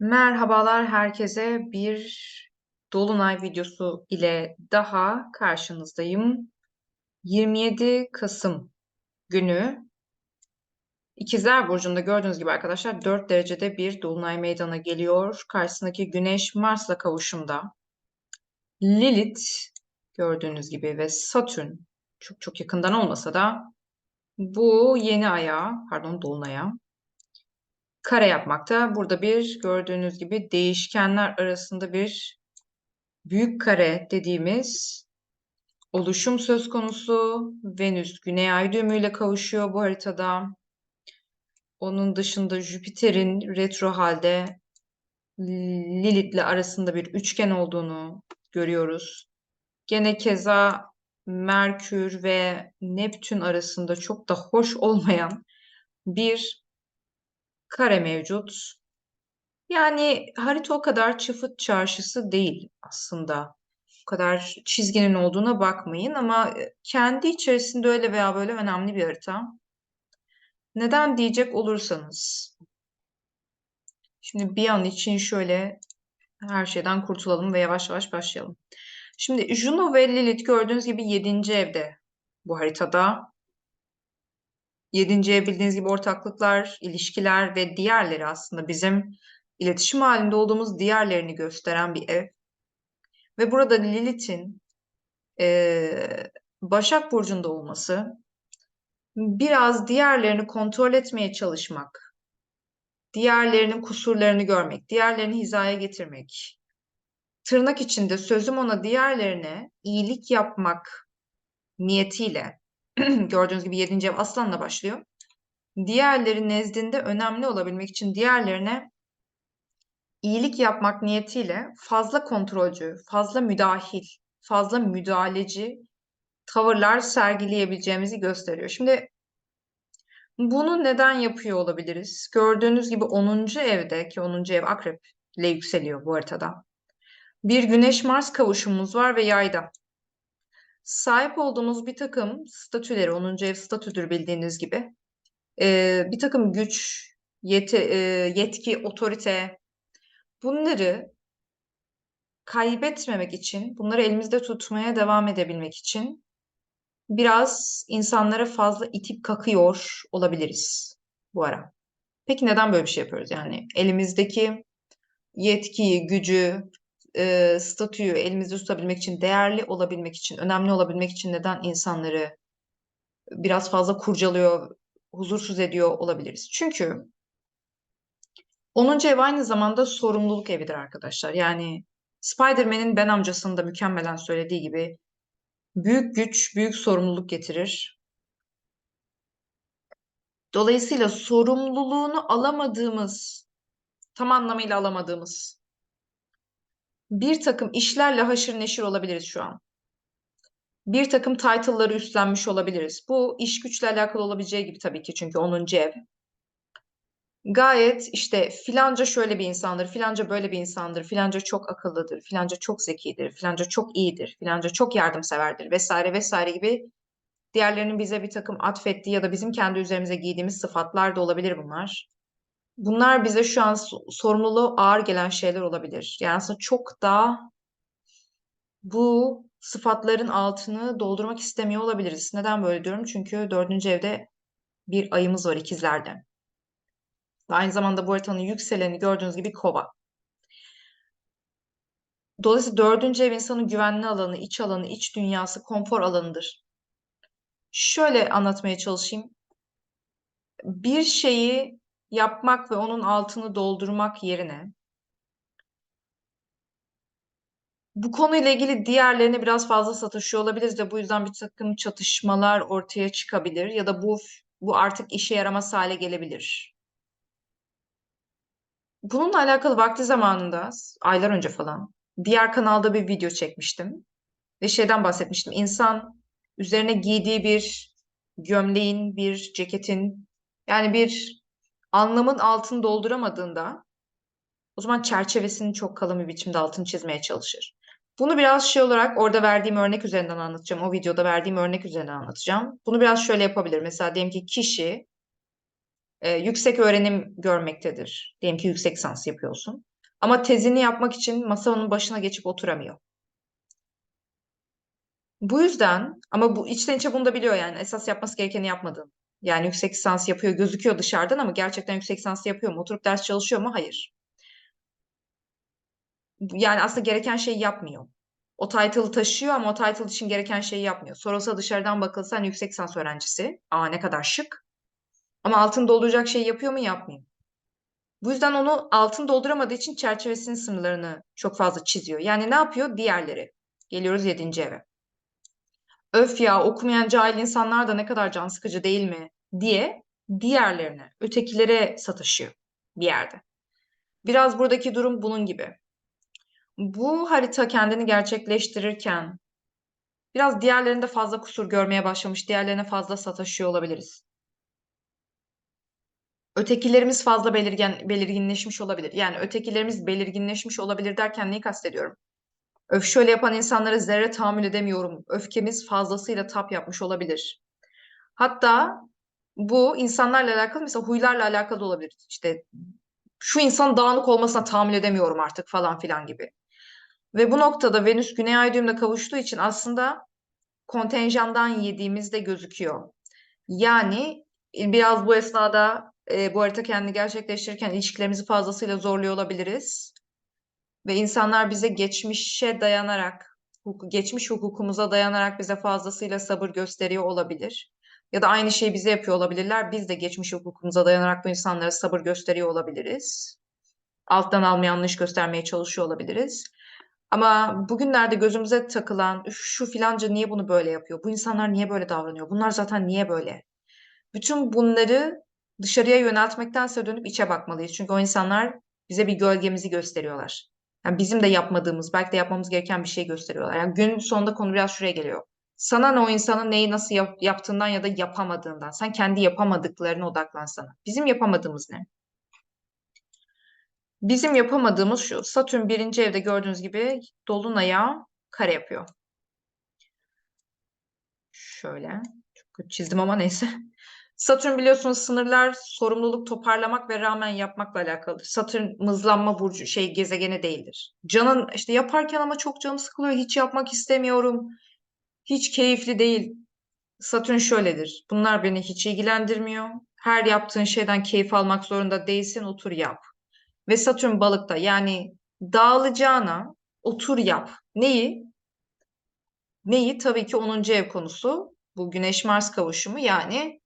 Merhabalar herkese. Bir dolunay videosu ile daha karşınızdayım. 27 Kasım günü İkizler Burcu'nda gördüğünüz gibi arkadaşlar 4 derecede bir dolunay meydana geliyor. Karşısındaki Güneş Mars'la kavuşumda. Lilith gördüğünüz gibi ve Satürn çok çok yakından olmasa da bu yeni aya, pardon dolunaya kare yapmakta. Burada bir gördüğünüz gibi değişkenler arasında bir büyük kare dediğimiz oluşum söz konusu. Venüs Güney Ay düğümüyle kavuşuyor bu haritada. Onun dışında Jüpiter'in retro halde Lilith'le arasında bir üçgen olduğunu görüyoruz. Gene keza Merkür ve Neptün arasında çok da hoş olmayan bir kare mevcut. Yani harita o kadar çıfıt çarşısı değil aslında. O kadar çizginin olduğuna bakmayın ama kendi içerisinde öyle veya böyle önemli bir harita. Neden diyecek olursanız. Şimdi bir an için şöyle her şeyden kurtulalım ve yavaş yavaş başlayalım. Şimdi Juno ve Lilith gördüğünüz gibi 7. evde bu haritada. 7. ev bildiğiniz gibi ortaklıklar, ilişkiler ve diğerleri aslında bizim iletişim halinde olduğumuz diğerlerini gösteren bir ev. Ve burada Lilith'in e, Başak Burcu'nda olması biraz diğerlerini kontrol etmeye çalışmak, diğerlerinin kusurlarını görmek, diğerlerini hizaya getirmek, tırnak içinde sözüm ona diğerlerine iyilik yapmak niyetiyle gördüğünüz gibi 7. ev aslanla başlıyor. Diğerleri nezdinde önemli olabilmek için diğerlerine iyilik yapmak niyetiyle fazla kontrolcü, fazla müdahil, fazla müdahaleci tavırlar sergileyebileceğimizi gösteriyor. Şimdi bunu neden yapıyor olabiliriz? Gördüğünüz gibi 10. evde ki 10. ev akrep ile yükseliyor bu haritada. Bir Güneş-Mars kavuşumumuz var ve yayda. Sahip olduğumuz bir takım statüleri, 10. ev statüdür bildiğiniz gibi. Ee, bir takım güç, yeti, e, yetki, otorite, bunları kaybetmemek için, bunları elimizde tutmaya devam edebilmek için biraz insanlara fazla itip kakıyor olabiliriz bu ara. Peki neden böyle bir şey yapıyoruz? Yani elimizdeki yetkiyi, gücü, e, statüyü elimizde tutabilmek için, değerli olabilmek için, önemli olabilmek için neden insanları biraz fazla kurcalıyor, huzursuz ediyor olabiliriz? Çünkü 10. ev aynı zamanda sorumluluk evidir arkadaşlar. Yani Spider-Man'in Ben amcasının da mükemmelen söylediği gibi büyük güç büyük sorumluluk getirir. Dolayısıyla sorumluluğunu alamadığımız, tam anlamıyla alamadığımız bir takım işlerle haşır neşir olabiliriz şu an. Bir takım title'ları üstlenmiş olabiliriz. Bu iş güçle alakalı olabileceği gibi tabii ki çünkü 10. ev. Gayet işte filanca şöyle bir insandır, filanca böyle bir insandır, filanca çok akıllıdır, filanca çok zekidir, filanca çok iyidir, filanca çok yardımseverdir vesaire vesaire gibi diğerlerinin bize bir takım atfettiği ya da bizim kendi üzerimize giydiğimiz sıfatlar da olabilir bunlar. Bunlar bize şu an sorumluluğu ağır gelen şeyler olabilir. Yani aslında çok da bu sıfatların altını doldurmak istemiyor olabiliriz. Neden böyle diyorum? Çünkü dördüncü evde bir ayımız var ikizlerde. Ve aynı zamanda bu haritanın yükseleni gördüğünüz gibi kova. Dolayısıyla dördüncü ev insanın güvenli alanı, iç alanı, iç dünyası, konfor alanıdır. Şöyle anlatmaya çalışayım. Bir şeyi yapmak ve onun altını doldurmak yerine bu konuyla ilgili diğerlerine biraz fazla satışıyor olabiliriz de bu yüzden bir takım çatışmalar ortaya çıkabilir ya da bu bu artık işe yaramaz hale gelebilir. Bununla alakalı vakti zamanında aylar önce falan diğer kanalda bir video çekmiştim ve şeyden bahsetmiştim. İnsan üzerine giydiği bir gömleğin, bir ceketin yani bir anlamın altını dolduramadığında o zaman çerçevesini çok kalın bir biçimde altını çizmeye çalışır. Bunu biraz şey olarak orada verdiğim örnek üzerinden anlatacağım. O videoda verdiğim örnek üzerinden anlatacağım. Bunu biraz şöyle yapabilir. Mesela diyelim ki kişi e, yüksek öğrenim görmektedir. Diyelim ki yüksek lisans yapıyorsun. Ama tezini yapmak için masanın başına geçip oturamıyor. Bu yüzden ama bu içten içe bunu da biliyor yani esas yapması gerekeni yapmadığını. Yani yüksek lisans yapıyor gözüküyor dışarıdan ama gerçekten yüksek lisans yapıyor mu? Oturup ders çalışıyor mu? Hayır. Yani aslında gereken şeyi yapmıyor. O title'ı taşıyor ama o title için gereken şeyi yapmıyor. Sorulsa dışarıdan bakılsa hani yüksek lisans öğrencisi. Aa ne kadar şık. Ama altını dolduracak şeyi yapıyor mu? Yapmıyor. Bu yüzden onu altın dolduramadığı için çerçevesinin sınırlarını çok fazla çiziyor. Yani ne yapıyor? Diğerleri. Geliyoruz yedinci eve. Öf ya okumayan cahil insanlar da ne kadar can sıkıcı değil mi diye diğerlerine, ötekilere sataşıyor bir yerde. Biraz buradaki durum bunun gibi. Bu harita kendini gerçekleştirirken biraz diğerlerinde fazla kusur görmeye başlamış, diğerlerine fazla sataşıyor olabiliriz. Ötekilerimiz fazla belirgen, belirginleşmiş olabilir. Yani ötekilerimiz belirginleşmiş olabilir derken neyi kastediyorum? Öf şöyle yapan insanlara zerre tahammül edemiyorum. Öfkemiz fazlasıyla tap yapmış olabilir. Hatta bu insanlarla alakalı mesela huylarla alakalı olabilir. İşte şu insan dağınık olmasına tahammül edemiyorum artık falan filan gibi. Ve bu noktada Venüs Güney Ay düğümüne kavuştuğu için aslında kontenjandan yediğimiz de gözüküyor. Yani biraz bu esnada e, bu harita kendini gerçekleştirirken ilişkilerimizi fazlasıyla zorluyor olabiliriz. Ve insanlar bize geçmişe dayanarak, geçmiş hukukumuza dayanarak bize fazlasıyla sabır gösteriyor olabilir. Ya da aynı şeyi bize yapıyor olabilirler. Biz de geçmiş hukukumuza dayanarak bu insanlara sabır gösteriyor olabiliriz. Alttan alma yanlış göstermeye çalışıyor olabiliriz. Ama bugünlerde gözümüze takılan şu filanca niye bunu böyle yapıyor? Bu insanlar niye böyle davranıyor? Bunlar zaten niye böyle? Bütün bunları dışarıya yöneltmektense dönüp içe bakmalıyız. Çünkü o insanlar bize bir gölgemizi gösteriyorlar. Yani bizim de yapmadığımız, belki de yapmamız gereken bir şey gösteriyorlar. Yani gün sonunda konu biraz şuraya geliyor. Sana ne o insanın neyi nasıl yap- yaptığından ya da yapamadığından. Sen kendi yapamadıklarına odaklansana. Bizim yapamadığımız ne? Bizim yapamadığımız şu. Satürn birinci evde gördüğünüz gibi Dolunay'a kare yapıyor. Şöyle. Çok kötü çizdim ama neyse. Satürn biliyorsunuz sınırlar, sorumluluk toparlamak ve rağmen yapmakla alakalı. Satürn mızlanma burcu şey gezegeni değildir. Canın işte yaparken ama çok canım sıkılıyor, hiç yapmak istemiyorum. Hiç keyifli değil. Satürn şöyledir. Bunlar beni hiç ilgilendirmiyor. Her yaptığın şeyden keyif almak zorunda değilsin, otur yap. Ve Satürn balıkta yani dağılacağına otur yap. Neyi? Neyi? Tabii ki 10. ev konusu. Bu Güneş-Mars kavuşumu yani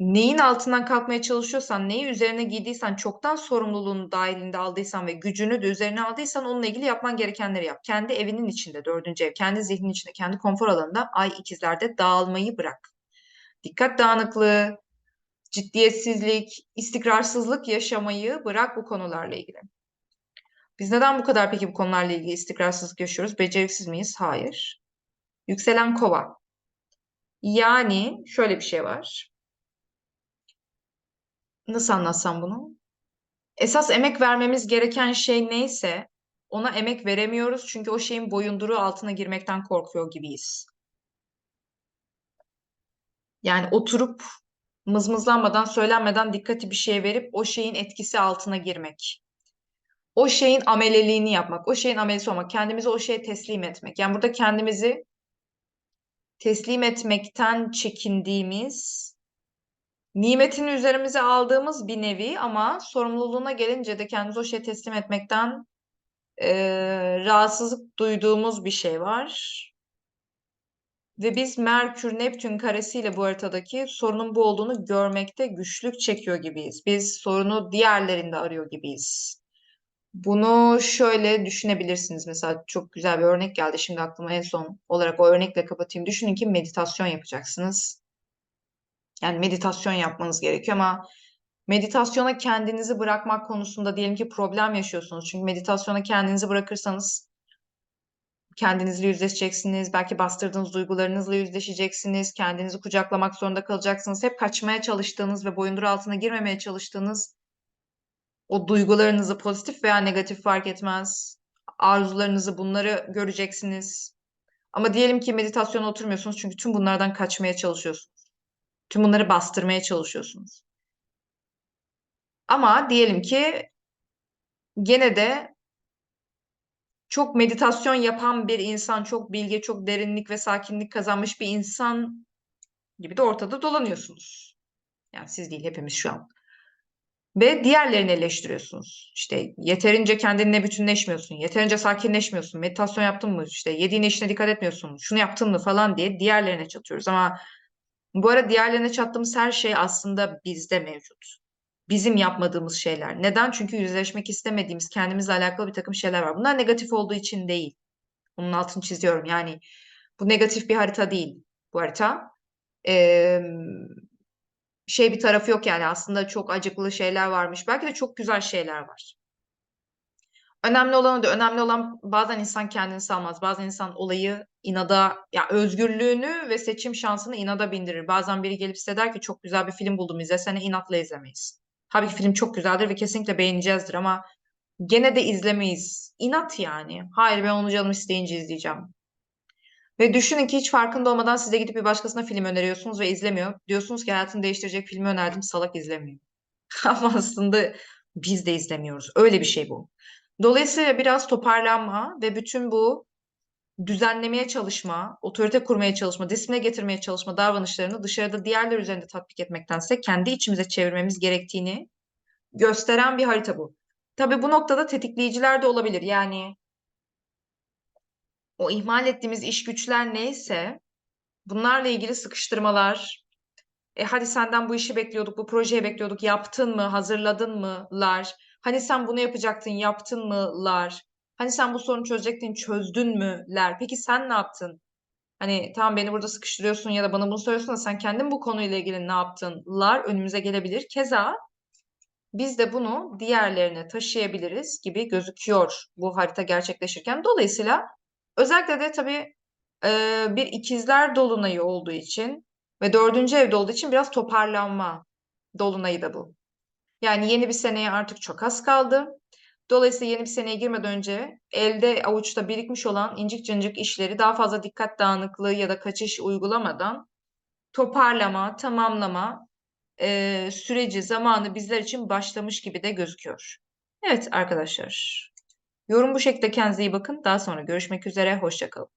neyin altından kalkmaya çalışıyorsan, neyi üzerine giydiysen, çoktan sorumluluğunu dahilinde aldıysan ve gücünü de üzerine aldıysan onunla ilgili yapman gerekenleri yap. Kendi evinin içinde, dördüncü ev, kendi zihnin içinde, kendi konfor alanında ay ikizlerde dağılmayı bırak. Dikkat dağınıklığı, ciddiyetsizlik, istikrarsızlık yaşamayı bırak bu konularla ilgili. Biz neden bu kadar peki bu konularla ilgili istikrarsızlık yaşıyoruz? Beceriksiz miyiz? Hayır. Yükselen kova. Yani şöyle bir şey var. Nasıl anlatsam bunu? Esas emek vermemiz gereken şey neyse ona emek veremiyoruz çünkü o şeyin boyunduruğu altına girmekten korkuyor gibiyiz. Yani oturup mızmızlanmadan, söylenmeden dikkati bir şeye verip o şeyin etkisi altına girmek. O şeyin ameleliğini yapmak, o şeyin amelisi olmak, kendimizi o şeye teslim etmek. Yani burada kendimizi teslim etmekten çekindiğimiz, nimetini üzerimize aldığımız bir nevi ama sorumluluğuna gelince de kendimizi o şeye teslim etmekten e, rahatsızlık duyduğumuz bir şey var. Ve biz Merkür Neptün karesiyle bu haritadaki sorunun bu olduğunu görmekte güçlük çekiyor gibiyiz. Biz sorunu diğerlerinde arıyor gibiyiz. Bunu şöyle düşünebilirsiniz. Mesela çok güzel bir örnek geldi şimdi aklıma en son olarak o örnekle kapatayım. Düşünün ki meditasyon yapacaksınız. Yani meditasyon yapmanız gerekiyor ama meditasyona kendinizi bırakmak konusunda diyelim ki problem yaşıyorsunuz. Çünkü meditasyona kendinizi bırakırsanız kendinizle yüzleşeceksiniz. Belki bastırdığınız duygularınızla yüzleşeceksiniz. Kendinizi kucaklamak zorunda kalacaksınız. Hep kaçmaya çalıştığınız ve boyundur altına girmemeye çalıştığınız o duygularınızı pozitif veya negatif fark etmez. Arzularınızı bunları göreceksiniz. Ama diyelim ki meditasyona oturmuyorsunuz çünkü tüm bunlardan kaçmaya çalışıyorsunuz. Tüm bunları bastırmaya çalışıyorsunuz. Ama diyelim ki gene de çok meditasyon yapan bir insan, çok bilge, çok derinlik ve sakinlik kazanmış bir insan gibi de ortada dolanıyorsunuz. Yani siz değil hepimiz şu an. Ve diğerlerini eleştiriyorsunuz. İşte yeterince kendinle bütünleşmiyorsun, yeterince sakinleşmiyorsun, meditasyon yaptın mı, işte yediğin işine dikkat etmiyorsun, şunu yaptın mı falan diye diğerlerine çatıyoruz. Ama bu arada diğerlerine çattığımız her şey aslında bizde mevcut. Bizim yapmadığımız şeyler. Neden? Çünkü yüzleşmek istemediğimiz, kendimizle alakalı bir takım şeyler var. Bunlar negatif olduğu için değil. Bunun altını çiziyorum. Yani bu negatif bir harita değil bu harita. Ee, şey bir tarafı yok yani aslında çok acıklı şeyler varmış. Belki de çok güzel şeyler var. Önemli olan da önemli olan bazen insan kendini salmaz. Bazen insan olayı inada ya özgürlüğünü ve seçim şansını inada bindirir. Bazen biri gelip size der ki çok güzel bir film buldum izlesene inatla izlemeyiz. Tabii ki film çok güzeldir ve kesinlikle beğeneceğizdir ama gene de izlemeyiz. İnat yani. Hayır ben onu canım isteyince izleyeceğim. Ve düşünün ki hiç farkında olmadan size gidip bir başkasına film öneriyorsunuz ve izlemiyor. Diyorsunuz ki hayatını değiştirecek filmi önerdim salak izlemiyor. Ama aslında biz de izlemiyoruz. Öyle bir şey bu. Dolayısıyla biraz toparlanma ve bütün bu düzenlemeye çalışma, otorite kurmaya çalışma, disipline getirmeye çalışma davranışlarını dışarıda diğerler üzerinde tatbik etmektense kendi içimize çevirmemiz gerektiğini gösteren bir harita bu. Tabii bu noktada tetikleyiciler de olabilir. Yani o ihmal ettiğimiz iş güçler neyse bunlarla ilgili sıkıştırmalar, e hadi senden bu işi bekliyorduk, bu projeyi bekliyorduk, yaptın mı, hazırladın mı lar, hani sen bunu yapacaktın, yaptın mı lar, hani sen bu sorunu çözecektin, çözdün mü ler, peki sen ne yaptın? Hani tamam beni burada sıkıştırıyorsun ya da bana bunu söylüyorsun da sen kendin bu konuyla ilgili ne yaptın lar önümüze gelebilir. Keza biz de bunu diğerlerine taşıyabiliriz gibi gözüküyor bu harita gerçekleşirken. Dolayısıyla özellikle de tabii e, bir ikizler dolunayı olduğu için ve dördüncü evde olduğu için biraz toparlanma dolunayı da bu. Yani yeni bir seneye artık çok az kaldı. Dolayısıyla yeni bir seneye girmeden önce elde avuçta birikmiş olan incik cıncık işleri daha fazla dikkat dağınıklığı ya da kaçış uygulamadan toparlama, tamamlama e, süreci, zamanı bizler için başlamış gibi de gözüküyor. Evet arkadaşlar. Yorum bu şekilde kendinize iyi bakın. Daha sonra görüşmek üzere. Hoşçakalın.